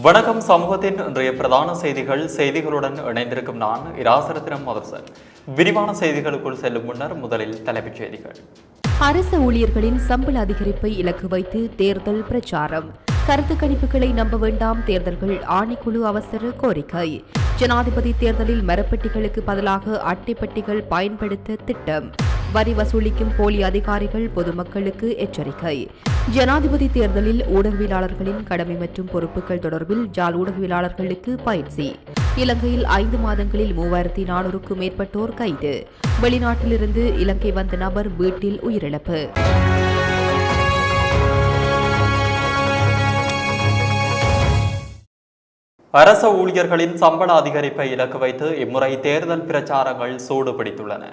வணக்கம் சமூகத்தின் இன்றைய பிரதான செய்திகள் செய்திகளுடன் இணைந்திருக்கும் நான் இராசரத்தினம் மதர்சன். விரிவான செய்திகளுக்குள் செல்லும் முன்னர் முதலில் தலைப்புச் செய்திகள். அரசு ஊழியர்களின் சம்பள அதிகரிப்பை இலக்கு வைத்து தேர்தல் பிரச்சாரம். கருத்து கணிப்புகளை நம்ப வேண்டாம் தேர்தல்கள் ஆணைக்குழு அவசர கோரிக்கை. ஜனாதிபதி தேர்தலில் மரப்பெட்டிகளுக்கு பதிலாக அட்டைப்பட்டிகள் பயன்படுத்த திட்டம். வரி வசூலிக்கும் போலி அதிகாரிகள் பொதுமக்களுக்கு எச்சரிக்கை. ஜனாதிபதி தேர்தலில் ஊடகவியலாளர்களின் கடமை மற்றும் பொறுப்புகள் தொடர்பில் ஜால் ஊடகவியலாளர்களுக்கு பயிற்சி. இலங்கையில் ஐந்து மாதங்களில் மூவாயிரத்தி நானூறுக்கும் மேற்பட்டோர் கைது. வெளிநாட்டிலிருந்து இலங்கை வந்த நபர் வீட்டில் உயிரிழப்பு. அரச ஊழியர்களின் சம்பள அதிகரிப்பை இலக்கு வைத்து இம்முறை தேர்தல் பிரச்சாரங்கள் சூடுபிடித்துள்ளன.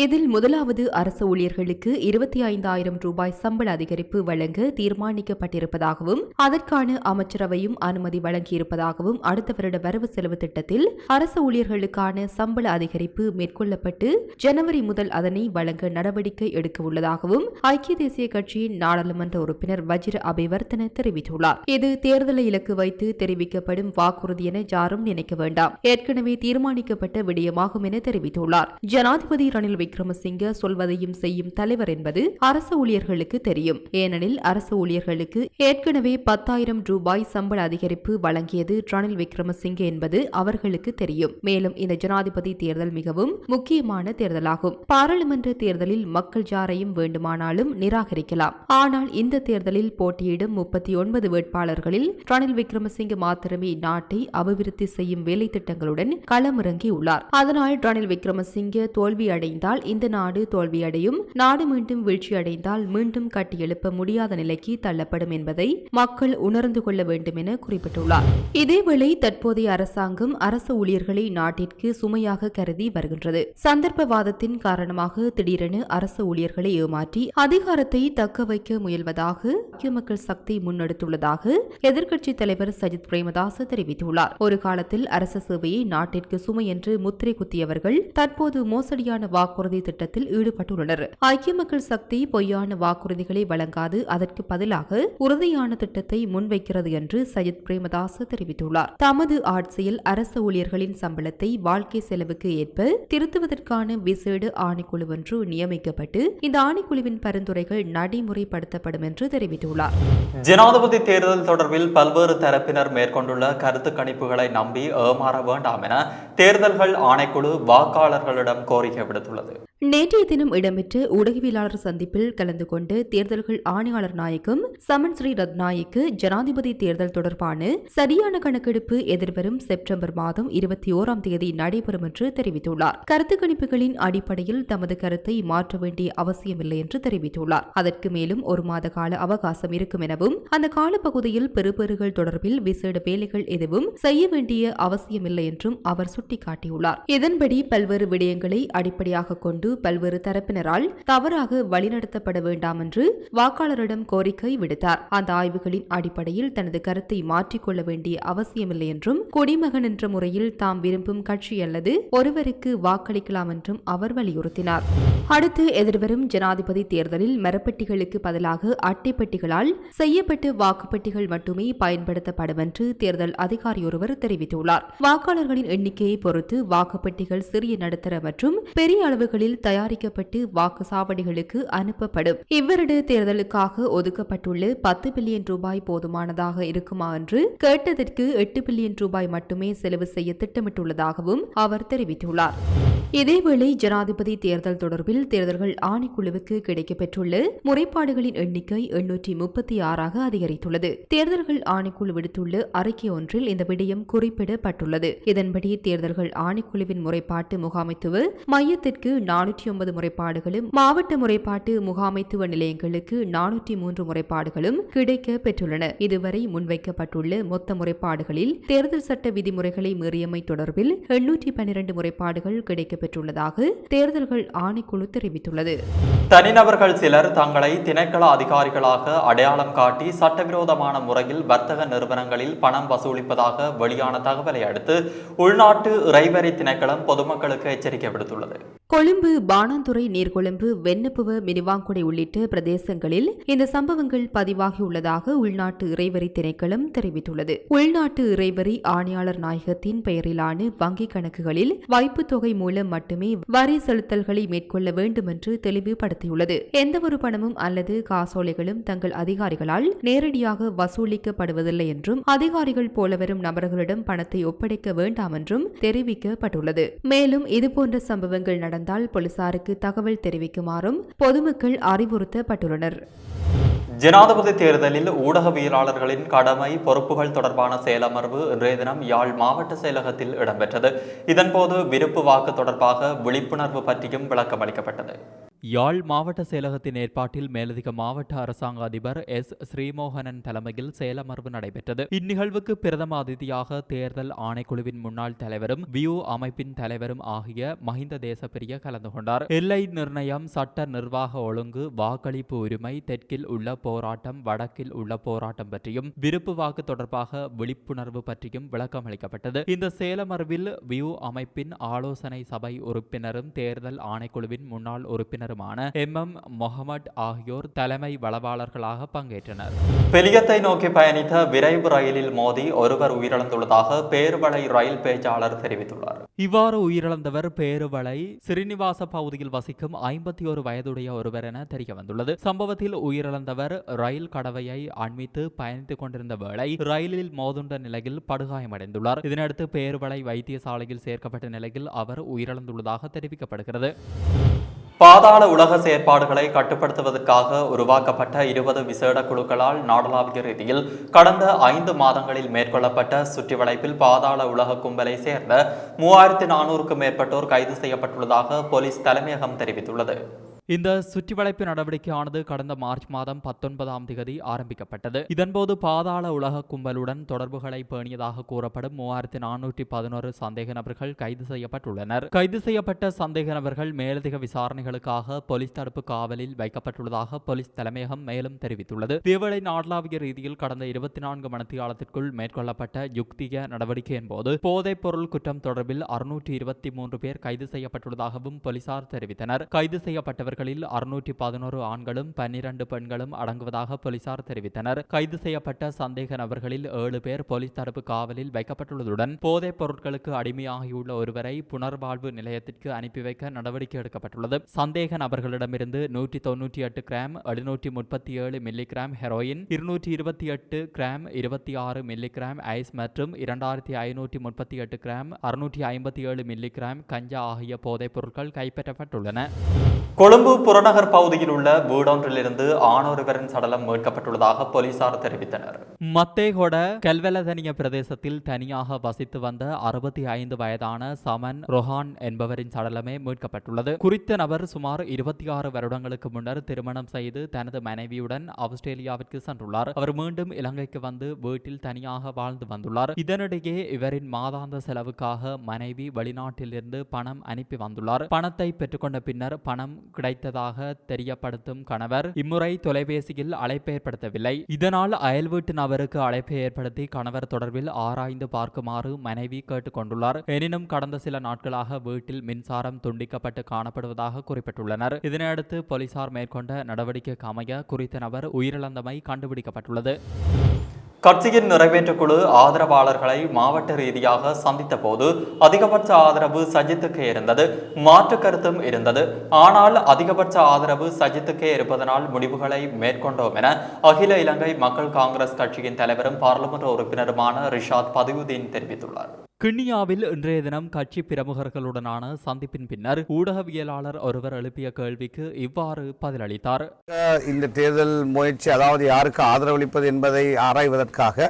இதில் முதலாவது அரசு ஊழியர்களுக்கு இருபத்தி ஐந்தாயிரம் ரூபாய் சம்பள அதிகரிப்பு வழங்க தீர்மானிக்கப்பட்டிருப்பதாகவும் அதற்கான அமைச்சரவையும் அனுமதி வழங்கியிருப்பதாகவும் அடுத்த வருட வரவு செலவு திட்டத்தில் அரசு ஊழியர்களுக்கான சம்பள அதிகரிப்பு மேற்கொள்ளப்பட்டு ஜனவரி முதல் அதனை வழங்க நடவடிக்கை எடுக்க உள்ளதாகவும் ஐக்கிய தேசிய கட்சியின் நாடாளுமன்ற உறுப்பினர் வஜிர அபிவர்த்தன தெரிவித்துள்ளார். இது தேர்தலை இலக்கு வைத்து தெரிவிக்கப்படும் வாக்குறுதி என யாரும் நினைக்க வேண்டாம். ஏற்கனவே தீர்மானிக்கப்பட்ட விடயமாகும் என தெரிவித்துள்ளார். ஜனாதிபதி ரணில் விக்ரமசிங்க சொல்வதையும் செய்யும் தலைவர் என்பது அரசு ஊழியர்களுக்கு தெரியும். ஏனெனில் அரசு ஊழியர்களுக்கு ஏற்கனவே பத்தாயிரம் ரூபாய் சம்பள அதிகரிப்பு வழங்கியது ரணில் விக்ரமசிங்கே என்பது அவர்களுக்கு தெரியும். மேலும் இந்த ஜனாதிபதி தேர்தல் மிகவும் முக்கியமான தேர்தலாகும். பாராளுமன்ற தேர்தலில் மக்கள் யாரையும் வேண்டுமானாலும் நிராகரிக்கலாம். ஆனால் இந்த தேர்தலில் போட்டியிடும் முப்பத்தி ஒன்பது வேட்பாளர்களில் ரணில் விக்ரமசிங்கே மாத்திரமே நாட்டை அபிவிருத்தி செய்யும் வேலை திட்டங்களுடன் களமிறங்கியுள்ளார். அதனால் ரணில் விக்ரமசிங்கே தோல்வி அடைந்தால் இந்த நாடு தோல்வியடையும். நாடு மீண்டும் வீழ்ச்சியடைந்தால் மீண்டும் கட்டியெழுப்ப முடியாத நிலைக்கு தள்ளப்படும் என்பதை மக்கள் உணர்ந்து கொள்ள வேண்டும் என குறிப்பிட்டுள்ளார். இதேவேளை தற்போதைய அரசாங்கம் அரசு ஊழியர்களை நாட்டிற்கு சுமையாக கருதி வருகின்றது. சந்தர்ப்பவாதத்தின் காரணமாக திடீரென அரசு ஊழியர்களை ஏமாற்றி அதிகாரத்தை தக்க வைக்க முயல்வதாக ஐக்கிய மக்கள் சக்தி முன்னெடுத்துள்ளதாக எதிர்க்கட்சி தலைவர் சஜித் பிரேமதாச தெரிவித்துள்ளார். ஒரு காலத்தில் அரச சேவையை நாட்டிற்கு சுமை என்று முத்திரை குத்தியவர்கள் தற்போது மோசடியான வாக்குறுதி வாக்குறுதி திட்டத்தில் ஈடுபட்டுள்ளனர். ஐக்கிய மக்கள் சக்தி பொய்யான வாக்குறுதிகளை வழங்காது அதற்கு பதிலாக உறுதியான திட்டத்தை முன்வைக்கிறது என்று சஜித் பிரேமதாச தெரிவித்துள்ளார். தமது ஆட்சியில் அரசு ஊழியர்களின் சம்பளத்தை வாழ்க்கை செலவுக்கு ஏற்ப திருத்துவதற்கான விசேட ஆணைக்குழு ஒன்று நியமிக்கப்பட்டு இந்த ஆணைக்குழுவின் பரிந்துரைகள் நடைமுறைப்படுத்தப்படும் என்று தெரிவித்துள்ளார். ஜனாதிபதி தேர்தல் தொடர்பில் பல்வேறு தரப்பினர் மேற்கொண்டுள்ள கருத்து கணிப்புகளை நம்பி ஏமாற வேண்டாம் என தேர்தல்கள் ஆணைக்குழு வாக்காளர்களிடம் கோரிக்கை விடுத்துள்ளது. உள்ளது நேற்றைய தினம் இடம்பெற்ற ஊடகவியலாளர் சந்திப்பில் கலந்து கொண்டு தேர்தல்கள் ஆணையாளர் நாயக்கும் சமன் ஸ்ரீ ரத்நாயக்கு ஜனாதிபதி தேர்தல் தொடர்பான சரியான கணக்கெடுப்பு எதிர்வரும் செப்டம்பர் மாதம் இருபத்தி ஓராம் தேதி நடைபெறும் என்று தெரிவித்துள்ளார். கருத்து கணிப்புகளின் அடிப்படையில் தமது கருத்தை மாற்ற வேண்டிய அவசியமில்லை என்று தெரிவித்துள்ளார். அதற்கு மேலும் ஒரு மாத கால அவகாசம் இருக்கும் எனவும் அந்த காலப்பகுதியில் பெறுபேறுகள் தொடர்பில் விசேட வேலைகள் எதுவும் செய்ய வேண்டிய அவசியமில்லை என்றும் அவர் சுட்டிக்காட்டியுள்ளார். இதன்படி பல்வேறு விடயங்களை அடிப்படையாக கொண்டு பல்வேறு தரப்பினரால் தவறாக வழிநடத்தப்பட வேண்டாம் என்று வாக்காளரிடம் கோரிக்கை விடுத்தார். அந்த ஆய்வுகளின் அடிப்படையில் தனது கருத்தை மாற்றிக்கொள்ள வேண்டிய அவசியமில்லை என்றும் குடிமகன் என்ற முறையில் தாம் விரும்பும் கட்சி அல்லது ஒருவருக்கு வாக்களிக்கலாம் என்றும் அவர் வலியுறுத்தினார். அடுத்து எதிர்வரும் ஜனாதிபதி தேர்தலில் மரப்பெட்டிகளுக்கு பதிலாக அட்டைப்பெட்டிகளால் செய்யப்பட்ட வாக்குப்பெட்டிகள் மட்டுமே பயன்படுத்தப்படும் என்று தேர்தல் அதிகாரி ஒருவர் தெரிவித்துள்ளார். வாக்காளர்களின் எண்ணிக்கையை பொறுத்து வாக்குப்பெட்டிகள் சிறிய நடுத்தர மற்றும் பெரிய அளவுகளில் தயாரிக்கப்பட்டு வாக்கு சாவடிகளுக்கு அனுப்பப்படும். இவ்வருட தேர்தலுக்காக ஒதுக்கப்பட்டுள்ள பத்து பில்லியன் ரூபாய் போதுமானதாக இருக்குமா என்று கேட்டதற்கு எட்டு பில்லியன் ரூபாய் மட்டுமே செலவு செய்ய திட்டமிட்டுள்ளதாகவும் அவர் தெரிவித்துள்ளார். இதேவேளை ஜனாதிபதி தேர்தல் தொடர்பில் தேர்தல்கள் ஆணைக்குழுவுக்கு கிடைக்கப்பெற்றுள்ள முறைப்பாடுகளின் எண்ணிக்கை எண்ணூற்றி முப்பத்தி ஆறாக அதிகரித்துள்ளது. தேர்தல்கள் ஆணைக்குழு விடுத்துள்ள அறிக்கை ஒன்றில் இந்த விடயம் குறிப்பிடப்பட்டுள்ளது. இதன்படி தேர்தல்கள் ஆணைக்குழுவின் முறைப்பாட்டு முகாமைத்துவ மையத்திற்கு நான் நானூற்றி ஒன்பது முறைப்பாடுகளும் மாவட்ட முறைப்பாட்டு முகாமைத்துவ நிலையங்களுக்கு நானூற்றி மூன்று முறைப்பாடுகளும் கிடைக்க பெற்றுள்ளன. இதுவரை முன்வைக்கப்பட்டுள்ள மொத்த முறைப்பாடுகளில் தேர்தல் சட்ட விதிமுறைகளை மீறியமை தொடர்பில் எண்ணூற்றி பன்னிரண்டு முறைப்பாடுகள் கிடைக்கப்பெற்றுள்ளதாக தேர்தல்கள் ஆணைக்குழு தெரிவித்துள்ளது. தனிநபர்கள் சிலர் தங்களை திணைக்கள அதிகாரிகளாக அடையாளம் காட்டி சட்டவிரோதமான முறையில் வர்த்தக நிறுவனங்களில் பணம் வசூலிப்பதாக வெளியான தகவலை அடுத்து உள்நாட்டு இறைவரி திணைக்களம் பொதுமக்களுக்கு எச்சரிக்கை விடுத்துள்ளது. கொழும்பு பானாந்துறை நீர்கொழும்பு வெண்ணப்புவ மினிவாங்குடை உள்ளிட்ட பிரதேசங்களில் இந்த சம்பவங்கள் பதிவாகியுள்ளதாக உள்நாட்டு இறைவரி திணைக்களம் தெரிவித்துள்ளது. உள்நாட்டு இறைவரி ஆணையாளர் நாயகத்தின் பெயரிலான வங்கிக் கணக்குகளில் வைப்புத் தொகை மூலம் மட்டுமே வரி செலுத்தல்களை மேற்கொள்ள வேண்டும் என்று தெளிவுபடுத்தியுள்ளது. எந்தவொரு பணமும் அல்லது காசோலைகளும் தங்கள் அதிகாரிகளால் நேரடியாக வசூலிக்கப்படுவதில்லை என்றும் அதிகாரிகள் போல வரும் நபர்களிடம் பணத்தை ஒப்படைக்க வேண்டாம் என்றும் தெரிவிக்கப்பட்டுள்ளது. மேலும் இதுபோன்ற சம்பவங்கள் நடந்தால் போலீசாருக்கு தகவல் தெரிவிக்குமாறும் பொதுமக்கள் அறிவுறுத்தப்பட்டுள்ளனர். ஜனாதிபதி தேர்தலில் ஊடகவியலாளர்களின் கடமை பொறுப்புகள் தொடர்பான செயலமர்வு இன்றைய தினம் யாழ் மாவட்ட செயலகத்தில் இடம்பெற்றது. இதன்போது விருப்பு வாக்கு தொடர்பாக விழிப்புணர்வு பற்றியும் விளக்கம் அளிக்கப்பட்டது யாழ் மாவட்ட செயலகத்தின் ஏற்பாட்டில் மேலதிக மாவட்ட அரசாங்க அதிபர் எஸ். ஸ்ரீமோகனன் தலைமையில் செயலமர்வு நடைபெற்றது. இந்நிகழ்வுக்கு பிரதம அதிதியாக தேர்தல் ஆணைக்குழுவின் முன்னாள் தலைவரும் வியூ அமைப்பின் தலைவரும் ஆகிய மஹிந்த தேசப்பிரிய கலந்து கொண்டார். எல்லை நிர்ணயம் சட்ட நிர்வாக ஒழுங்கு வாக்களிப்பு உரிமை தெற்கில் உள்ள போராட்டம் வடக்கில் உள்ள போராட்டம் பற்றியும் விருப்பு வாக்கு தொடர்பாக விழிப்புணர்வு பற்றியும் விளக்கம் அளிக்கப்பட்டது இந்த செயலமர்வில் வியூ அமைப்பின் ஆலோசனை சபை உறுப்பினரும் தேர்தல் ஆணைக்குழுவின் முன்னாள் உறுப்பினர் உறுப்பினருமான எம் எம் முகமட் ஆகியோர் தலைமை வளவாளர்களாக பங்கேற்றனர். பெலியத்தை நோக்கி பயணித்த விரைவு ரயிலில் மோதி ஒருவர் உயிரிழந்துள்ளதாக பேருவளை ரயில் பேச்சாளர் தெரிவித்துள்ளார். இவ்வாறு உயிரிழந்தவர் பேருவளை சிறினிவாச பகுதியில் வசிக்கும் ஐம்பத்தி ஒரு வயதுடைய ஒருவர் என தெரிய வந்துள்ளது சம்பவத்தில் உயிரிழந்தவர் ரயில் கடவையை அண்மித்து பயணித்துக் கொண்டிருந்த வேளை ரயிலில் மோதுண்ட நிலையில் படுகாயமடைந்துள்ளார். இதனையடுத்து பேருவளை வைத்தியசாலையில் சேர்க்கப்பட்ட நிலையில் அவர் உயிரிழந்துள்ளதாக தெரிவிக்கப்படுகிறது. பாதாள உலக செயற்பாடுகளை கட்டுப்படுத்துவதற்காக உருவாக்கப்பட்ட இருபது விசேட குழுக்களால் நாடளாவிய ரீதியில் கடந்த ஐந்து மாதங்களில் மேற்கொள்ளப்பட்ட சுற்றிவளைப்பில் பாதாள உலக கும்பலை சேர்ந்த மூவாயிரத்தி நானூறுக்கும் மேற்பட்டோர் கைது செய்யப்பட்டுள்ளதாக போலீஸ் தலைமையகம் தெரிவித்துள்ளது. இந்த சுற்றிவளைப்பு நடவடிக்கையானது கடந்த மார்ச் மாதம் பத்தொன்பதாம் திகதி ஆரம்பிக்கப்பட்டது. இதன்போது பாதாள உலக கும்பலுடன் தொடர்புகளை பேணியதாக கூறப்படும் மூவாயிரத்தி நானூற்றி பதினோரு சந்தேக நபர்கள் கைது செய்யப்பட்டுள்ளனர். கைது செய்யப்பட்ட சந்தேக நபர்கள் மேலதிக விசாரணைகளுக்காக போலீஸ் தடுப்பு காவலில் வைக்கப்பட்டுள்ளதாக போலீஸ் தலைமையகம் மேலும் தெரிவித்துள்ளது. தேவலை நாடளாவிய ரீதியில் கடந்த இருபத்தி நான்கு மணித்தியாலத்திற்குள் மேற்கொள்ளப்பட்ட யுக்திய நடவடிக்கையின் போது போதைப் பொருள் குற்றம் தொடர்பில் அறுநூற்றி இருபத்தி மூன்று பேர் கைது செய்யப்பட்டுள்ளதாகவும் போலீசார் தெரிவித்தனர். கைது இவர்களில் அறுநூற்றி பதினோரு ஆண்களும் பன்னிரண்டு பெண்களும் அடங்குவதாக போலீசார் தெரிவித்தனர். கைது செய்யப்பட்ட சந்தேக நபர்களில் ஏழு பேர் போலீஸ் தடுப்பு காவலில் வைக்கப்பட்டுள்ளதுடன் போதைப் பொருட்களுக்கு அடிமையாகியுள்ள ஒருவரை புனர்வாழ்வு நிலையத்திற்கு அனுப்பி வைக்க நடவடிக்கை எடுக்கப்பட்டுள்ளது. சந்தேக நபர்களிடமிருந்து நூற்றி தொன்னூற்றி எட்டு கிராம் எழுநூற்றி முப்பத்தி ஏழு மில்லிகிராம் ஹெரோயின் இருநூற்றி இருபத்தி எட்டு கிராம் இருபத்தி ஆறு மில்லி கிராம் ஐஸ் மற்றும் இரண்டாயிரத்தி ஐநூற்றி முப்பத்தி எட்டு கிராம் அறுநூற்றி ஐம்பத்தி ஏழு மில்லிகிராம் கஞ்சா ஆகிய போதைப் பொருட்கள் கைப்பற்றப்பட்டுள்ளன. கொழும்பு புறநகர் பகுதியில் உள்ள வீடொன்றிலிருந்து ஆணொருவரின் சடலம் மீட்கப்பட்டுள்ளதாக போலீசார் தெரிவித்தனர். மத்தேகொட கெல்வெலதனிய பிரதேசத்தில் தனியாக வசித்து வந்த அறுபத்தி ஐந்து வயதான சமன் ரொஹான் என்பவரின் சடலமே மீட்கப்பட்டுள்ளது. குறித்த நபர் சுமார் இருபத்தி ஆறு வருடங்களுக்கு முன்னர் திருமணம் செய்து தனது மனைவியுடன் ஆஸ்திரேலியாவிற்கு சென்றுள்ளார். அவர் மீண்டும் இலங்கைக்கு வந்து வீட்டில் தனியாக வாழ்ந்து வந்துள்ளார். இதனிடையே இவரின் மாதாந்த செலவுக்காக மனைவி வெளிநாட்டிலிருந்து பணம் அனுப்பி வந்துள்ளார். பணத்தை பெற்றுக்கொண்ட பின்னர் பணம் கிடைத்ததாக தெரியப்படுத்தும் கணவர் இம்முறை தொலைபேசியில் அழைப்பு ஏற்படுத்தவில்லை. இதனால் அயல் வீட்டு நபருக்கு அழைப்பை ஏற்படுத்தி கணவர் தொடர்பில் ஆராய்ந்து பார்க்குமாறு மனைவி கேட்டுக்கொண்டுள்ளார். எனினும் கடந்த சில நாட்களாக வீட்டில் மின்சாரம் துண்டிக்கப்பட்டு காணப்படுவதாக குறிப்பிட்டுள்ளனர். இதனையடுத்து போலீசார் மேற்கொண்ட நடவடிக்கைக்கு அமைய குறித்த நபர் உயிரிழந்தமை கண்டுபிடிக்கப்பட்டுள்ளது. கட்சியின் நிறைவேற்றுக்குழு ஆதரவாளர்களை மாவட்ட ரீதியாக சந்தித்த போது அதிகபட்ச ஆதரவு சஜித்துக்கே இருந்தது. மாற்று கருத்தும் இருந்தது. ஆனால் அதிகபட்ச ஆதரவு சஜித்துக்கே இருப்பதனால் முடிவுகளை மேற்கொண்டோம் என அகில இலங்கை மக்கள் காங்கிரஸ் கட்சியின் தலைவரும் பாராளுமன்ற உறுப்பினருமான ரிஷாத் பதிவுதீன் தெரிவித்துள்ளார். கிண்ணியாவில் இன்றைய தினம் கட்சி பிரமுகர்களுடனான சந்திப்பின் பின்னர் ஊடகவியலாளர் ஒருவர் எழுப்பிய கேள்விக்கு இவ்வாறு பதிலளித்தார். இந்த தேர்தல் முயற்சி அதாவது யாருக்கு ஆதரவளிப்பது என்பதை ஆராய்வதற்காக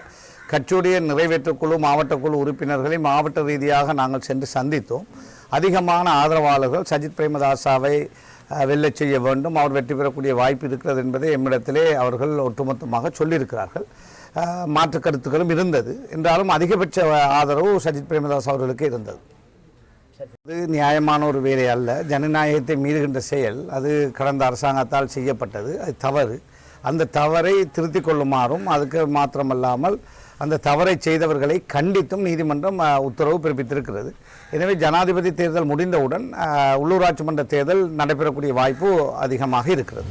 கட்சியுடைய நிறைவேற்றுக்குழு மாவட்ட குழு உறுப்பினர்களை மாவட்ட ரீதியாக நாங்கள் சென்று சந்தித்தோம். அதிகமான ஆதரவாளர்கள் சஜித் பிரேமதாசாவை அஹ், வெல்லச் செய்ய வேண்டும் அவர் வெற்றி பெறக்கூடிய வாய்ப்பு இருக்கிறது என்பதை எம்மிடத்திலே அவர்கள் ஒட்டுமொத்தமாக சொல்லியிருக்கிறார்கள். மாற்று கருத்துக்களும் இருந்தது. என்றாலும் அதிகபட்ச ஆதரவு சஜித் பிரேமதாஸ் அவர்களுக்கு இருந்தது. அது நியாயமான ஒரு வேலை அல்ல. ஜனநாயகத்தை மீறுகின்ற செயல் அது கடந்த அரசாங்கத்தால் செய்யப்பட்டது. அது தவறு. அந்த தவறை திருத்திக் கொள்ளுமாறும் அதுக்கு மாத்திரமல்லாமல் அந்த தவறை செய்தவர்களை கண்டித்தும் நீதிமன்றம் உத்தரவு பிறப்பித்திருக்கிறது. எனவே ஜனாதிபதி தேர்தல் முடிந்தவுடன் உள்ளூராட்சி மன்ற தேர்தல் நடைபெறக்கூடிய வாய்ப்பு அதிகமாக இருக்கிறது.